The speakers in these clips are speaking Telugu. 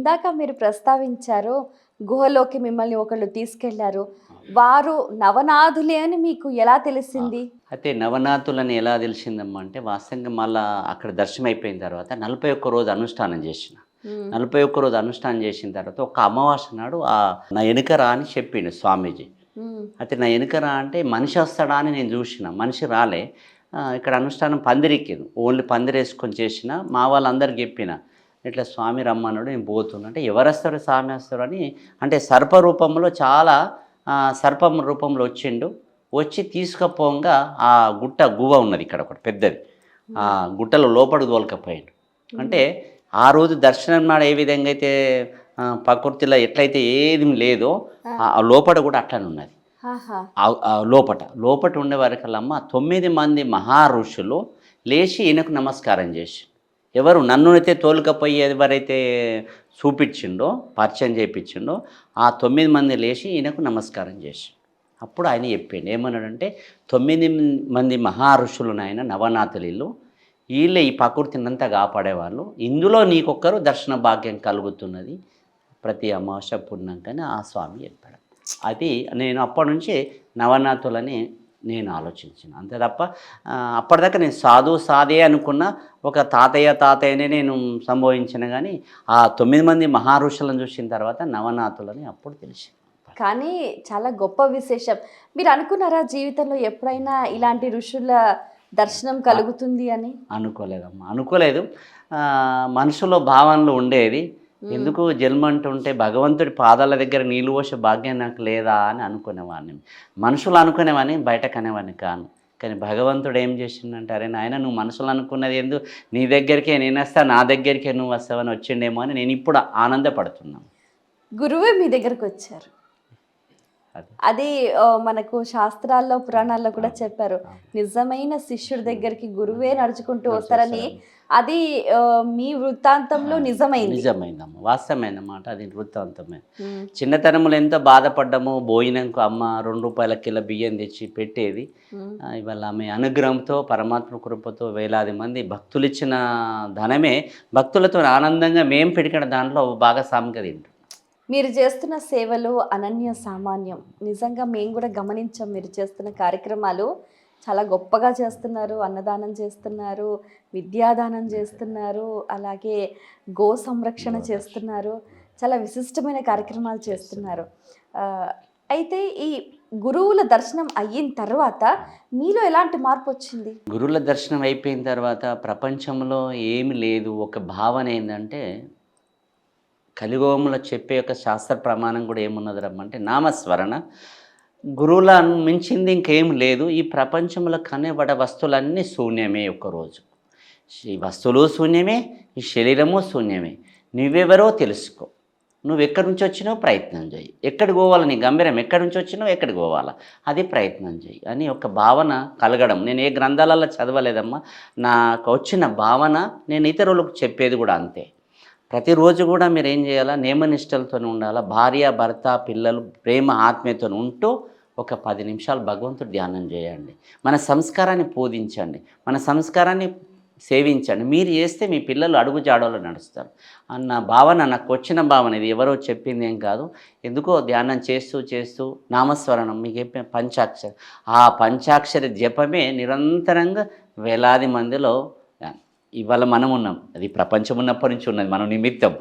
ఇందాక మీరు ప్రస్తావించారు గుహలోకి మిమ్మల్ని ఒకళ్ళు తీసుకెళ్ళారు. వారు నవనాథులే అని మీకు ఎలా తెలిసింది? అయితే నవనాథులని ఎలా తెలిసిందమ్మా అంటే వాస్తవంగా మళ్ళా అక్కడ దర్శనం అయిపోయిన తర్వాత నలభై ఒక్క రోజు అనుష్ఠానం చేసిన. నలభై ఒక్క రోజు అనుష్ఠానం చేసిన తర్వాత ఒక అమావాస్య నాడు ఆ నా వెనుకరా అని చెప్పిండు స్వామీజీ. అయితే నా వెనుకరా అంటే మనిషి వస్తాడా అని నేను చూసిన. మనిషి రాలే. ఇక్కడ అనుష్ఠానం పందిరెక్కింది. ఓన్లీ పందిరేసుకొని చేసిన. మా వాళ్ళందరికి చెప్పిన. ఇట్లా స్వామి రమ్మన్నాడు నేను పోతున్నా. అంటే ఎవరు వస్తారు స్వామి వస్తారు అని అంటే సర్ప రూపంలో చాలా సర్పం రూపంలో వచ్చిండు. వచ్చి తీసుకుపోగా ఆ గుట్ట గువ్వ ఉన్నది ఇక్కడ ఒకటి పెద్దది. ఆ గుట్టలో లోపల తోలకపోయాడు. అంటే ఆ రోజు దర్శనం నాడు ఏ విధంగా అయితే ప్రకృతిలో ఎట్లయితే ఏది లేదో ఆ. లోపల కూడా అట్లనే ఉన్నది. లోపట లోపట ఉండే వారికల్లమ్మ తొమ్మిది మంది మహా ఋషులు లేచి ఈయనకు నమస్కారం చేసి ఎవరు నన్ను అయితే తోలుకపోయి ఎవరైతే చూపించిండో పరిచయం చేయించిండో ఆ తొమ్మిది మంది లేచి ఈయనకు నమస్కారం చేసి. అప్పుడు ఆయన చెప్పిండు ఏమన్నాడంటే తొమ్మిది మంది మహా ఋషులు నాయన నవనాథులు వీళ్ళే ఈ ప్రకృతినంతా కాపాడేవాళ్ళు. ఇందులో నీకొక్కరు దర్శన భాగ్యం కలుగుతున్నది. ప్రతి అమావాస్య పుణ్యంకని ఆ స్వామి చెప్పాడు. అది నేను అప్పటి నుంచి నవనాథులని నేను ఆలోచించిన. అంతే తప్ప అప్పటిదాకా నేను సాధు సాదే అనుకున్న ఒక తాతయ్య తాతయ్యనే నేను సంభవించిన కానీ ఆ తొమ్మిది మంది మహారుషులను చూసిన తర్వాత నవనాథులని అప్పుడు తెలిసి కానీ చాలా గొప్ప విశేషం. మీరు అనుకున్నారా జీవితంలో ఎప్పుడైనా ఇలాంటి ఋషుల దర్శనం కలుగుతుంది అని? అనుకోలేదమ్మా అనుకోలేదు. మనసులో భావనలు ఉండేది ఎందుకు జన్మ అంటుంటే భగవంతుడి పాదాల దగ్గర నీళ్ళు పోసే భాగ్యం నాకు లేదా అని అనుకునేవాడిని. మనుషులు అనుకునేవాడిని బయటకు అనేవాడిని కాను. కానీ భగవంతుడు ఏం చేసిండంటే అరే నాయన నువ్వు మనసులు అనుకున్నది ఎందు నీ దగ్గరికే నేను వస్తా నా దగ్గరికే నువ్వు వస్తావని వచ్చిండేమో అని నేను ఇప్పుడు ఆనందపడుతున్నాను. గురువే మీ దగ్గరకు వచ్చారు. అది. మనకు శాస్త్రాల్లో పురాణాల్లో కూడా చెప్పారు. నిజమైన శిష్యుడి దగ్గరికి గురువే నడుచుకుంటూ వస్తారని అది మీ వృత్తాంతంలో నిజమైంది. నిజమైందమ్మా వాస్తవమైనమాట అది వృత్తాంతమే. ఉమ్, చిన్నతనంలో ఎంతో బాధపడ్డామో భోజనంకు అమ్మ రెండు రూపాయల కిలో బియ్యం తెచ్చి పెట్టేది. ఇవాళ ఆమె అనుగ్రహంతో పరమాత్మ కృపతో వేలాది మంది భక్తులు ఇచ్చిన ధనమే భక్తులతో ఆనందంగా మేము పెడికిన దాంట్లో భాగస్వామిగా తింటాం మీరు చేస్తున్న సేవలు అనన్య సామాన్యం. నిజంగా మేము కూడా గమనించాం మీరు చేస్తున్న కార్యక్రమాలు. చాలా గొప్పగా చేస్తున్నారు అన్నదానం చేస్తున్నారు విద్యాదానం చేస్తున్నారు అలాగే గో సంరక్షణ చేస్తున్నారు. చాలా విశిష్టమైన కార్యక్రమాలు చేస్తున్నారు. అయితే ఈ గురువుల దర్శనం అయిన తర్వాత మీలో ఎలాంటి మార్పు వచ్చింది? గురువుల దర్శనం అయిపోయిన తర్వాత ప్రపంచంలో ఏమి లేదు. ఒక భావన ఏంటంటే కలిగోముల చెప్పే ఒక శాస్త్ర ప్రమాణం కూడా ఏమున్నది రమ్మంటే నామస్మరణ. గురువుల మించింది ఇంకేం లేదు. ఈ ప్రపంచంలో కనబడ వస్తువులన్నీ శూన్యమే ఒకరోజు. ఈ వస్తువులు శూన్యమే ఈ శరీరము శూన్యమే. నువ్వెవరో తెలుసుకో. నువ్వు ఎక్కడి నుంచి వచ్చినావు ప్రయత్నం చేయి. ఎక్కడికి పోవాలి నీ గంభీరం ఎక్కడి నుంచి వచ్చినావు ఎక్కడికి పోవాలా? అది ప్రయత్నం చేయి. అని ఒక భావన కలగడం. నేను ఏ గ్రంథాలలో చదవలేదమ్మా. నాకు వచ్చిన భావన నేను ఇతరులకు చెప్పేది కూడా అంతే. ప్రతిరోజు కూడా మీరు ఏం చేయాలా? నియమనిష్టలతో ఉండాలా? భార్య భర్త పిల్లలు ప్రేమ ఆత్మీయతో ఉంటూ ఒక పది నిమిషాలు భగవంతుడు ధ్యానం చేయండి. మన సంస్కారాన్ని పూజించండి మన సంస్కారాన్ని సేవించండి. మీరు చేస్తే మీ పిల్లలు అడుగు జాడలో నడుస్తారు. అన్న భావన నాకు వచ్చిన భావన ఇది. ఎవరో చెప్పింది ఏం కాదు. ఎందుకో ధ్యానం చేస్తూ చేస్తూ నామస్మరణం. మీకు చెప్పిన పంచాక్షరి. ఆ పంచాక్షరి జపమే నిరంతరంగా వేలాది మందిలో ఇవాళ మనం ఉన్నాం. అది ప్రపంచం ఉన్నప్పటి నుంచి ఉన్నది మనం నిమిత్తం?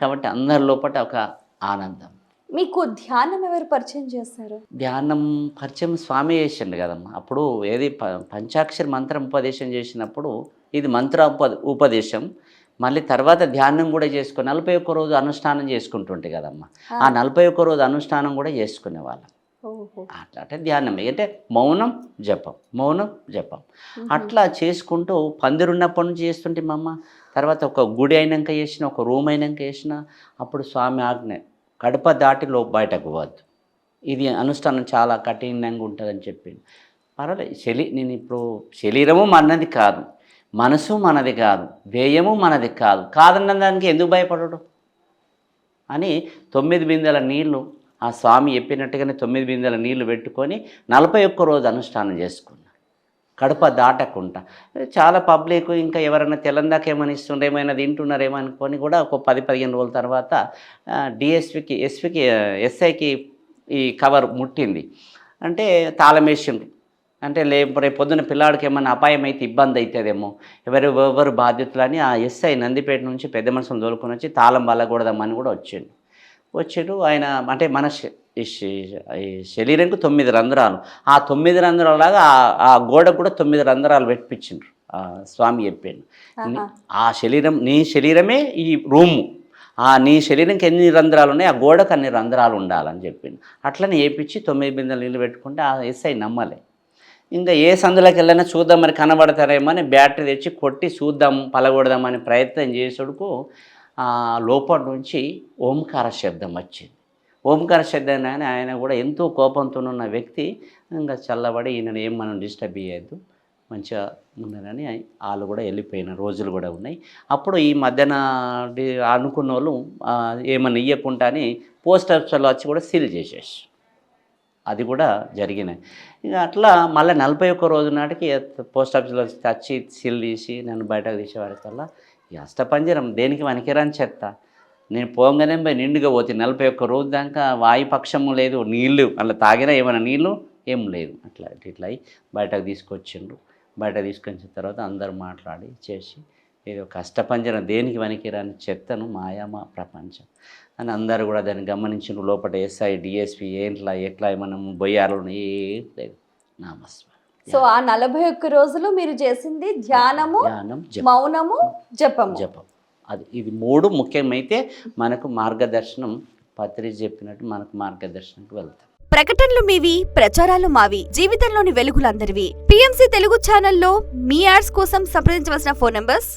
కాబట్టి అందరి లోపల ఒక ఆనందం. మీకు ధ్యానం ఎవరు పరిచయం చేశారు? ధ్యానం పరిచయం స్వామి చేసిండు కదమ్మా. అప్పుడు ఏది ప- పంచాక్షరి మంత్రం ఉపదేశం చేసినప్పుడు ఇది మంత్ర ఉప ఉపదేశం. మళ్ళీ తర్వాత ధ్యానం కూడా చేసుకుని నలభై ఒక్క రోజు అనుష్ఠానం చేసుకుంటుంటే కదమ్మా. ఆ. నలభై ఒక్క రోజు అనుష్ఠానం కూడా చేసుకునే వాళ్ళం ఓహో అట్లా అంటే ధ్యానం అంటే మౌనం జపం మౌనం జపం. అట్లా చేసుకుంటూ పందిరున్నప్పటి నుంచి చేస్తుంటే మా అమ్మ తర్వాత ఒక గుడి అయినాక చేసిన ఒక రూమ్ అయినాక చేసిన అప్పుడు స్వామి ఆజ్ఞ కడప దాటి లో బయటకు పోవద్దు ఇది అనుష్ఠానం చాలా కఠినంగా ఉంటుందని చెప్పింది పర్వాలేదు శరీ నేను ఇప్పుడు శరీరము మనది కాదు మనసు మనది కాదు వ్యయము మనది కాదు. కాదన్న దానికి ఎందుకు భయపడడు? అని తొమ్మిది బిందెల నీళ్ళు ఆ స్వామి చెప్పినట్టుగానే తొమ్మిది బిందెల నీళ్ళు పెట్టుకొని నలభై ఒక్క రోజు అనుష్ఠానం చేసుకున్నా. కడప దాటకుండా చాలా పబ్లిక్ ఇంకా ఎవరైనా తెలంగాణ ఏమైనా ఇస్తుండ్రు ఏమైనా తింటున్నారేమో అనుకొని కూడా ఒక పది పదిహేను రోజుల తర్వాత డిఎస్పికి ఎస్పికి ఎస్ఐకి ఈ కవర్ ముట్టింది. అంటే తాళం వేసిండ్రు. అంటే లే రేపు పొద్దున్న పిల్లాడికి ఏమైనా అపాయం అయితే ఇబ్బంది అవుతుందేమో ఎవరు ఎవరు బాధ్యతలని ఆ ఎస్ఐ నందిపేట నుంచి పెద్ద మనుషులు తోలుకొని వచ్చి తాళం వల్లకూడదమ్మని కూడా వచ్చిండు వచ్చిండు. ఆయన అంటే మన శరీరంకు తొమ్మిది రంధ్రాలు. ఆ తొమ్మిది రంధ్రాలలాగా ఆ- ఆ గోడకు కూడా తొమ్మిది రంధ్రాలు పెట్టించిండ్రు ఆ స్వామి చెప్పాను ఆహా. ఆ శరీరం నీ శరీరమే ఈ రూము. ఆ నీ శరీరంకి ఎన్ని రంధ్రాలు ఉన్నాయి ఆ గోడకు అన్ని రంధ్రాలు ఉండాలని చెప్పింది అట్లనే వేపించి తొమ్మిది బిందెలు నీళ్ళు పెట్టుకుంటే ఆ ఎస్ఐ నమ్మలే. ఇంకా ఏ సందులోకి వెళ్ళినా చూద్దాం మరి కనబడతారేమో అని బ్యాటరీ తెచ్చి కొట్టి చూద్దాం పలగొడదామని ప్రయత్నం చేసేడుకు లోపల నుంచి ఓంకార శబ్దం వచ్చింది. ఓంకార శబ్దం అని ఆయన కూడా ఎంతో కోపంతో ఉన్న వ్యక్తి ఇంకా చల్లబడి ఈయన ఏం మనం డిస్టర్బ్ చేయొద్దు మంచిగా ఉన్నారని వాళ్ళు కూడా వెళ్ళిపోయిన రోజులు కూడా ఉన్నాయి. అప్పుడు ఈ మధ్యన అనుకున్న వాళ్ళు ఏమన్నా ఇవ్వకుండా అని పోస్ట్ ఆఫీస్లో వచ్చి కూడా సీల్ చేసేసి అది కూడా జరిగినాయి. ఇక అట్లా మళ్ళీ నలభై ఒక్క రోజు నాటికి పోస్ట్ ఆఫీస్లో వచ్చి సీల్ తీసి నన్ను బయటకు తీసేవారికల్లా ఈ అష్టపంజరం దేనికి వనికిరాని చెత్త. నేను పోగానే పోయి నిండుగా పోతే నలభై ఒక్క రోజు దాకా వాయుపక్షము లేదు నీళ్ళు అలా తాగినా ఏమైనా నీళ్ళు? ఏం లేదు. అట్లా ఇట్లా అయి బయటకు తీసుకొచ్చిండ్రు. బయట తీసుకొచ్చిన తర్వాత అందరూ మాట్లాడి చేసి ఇది ఒక అష్టపంజరం దేనికి వనికిరాని చెత్తను? మాయామా ప్రపంచం. అని అందరూ కూడా దాన్ని గమనించిన లోపల ఎస్ఐ డిఎస్పి ఏంట్లా ఎట్లా మనం బొయ్యాలు ఏం లేదు. నామస్వామి సో ఆ నలభై ఒక్క రోజులు మీరు చేసింది ధ్యానము ధ్యానం జపం. మౌనము జపము. జపం. అది ఇది మూడు ముఖ్యమైతే మనకు మార్గదర్శనం పత్రి చెప్పినట్టు మనకు మార్గదర్శనంకి వెళ్తాం. ప్రకటనలు మీవి ప్రచారాలు మావి జీవితంలోని వెలుగులందరివి. పిఎంసి తెలుగు ఛానల్లో మీ యాడ్స్ కోసం సంప్రదించవలసిన ఫోన్ నంబర్స్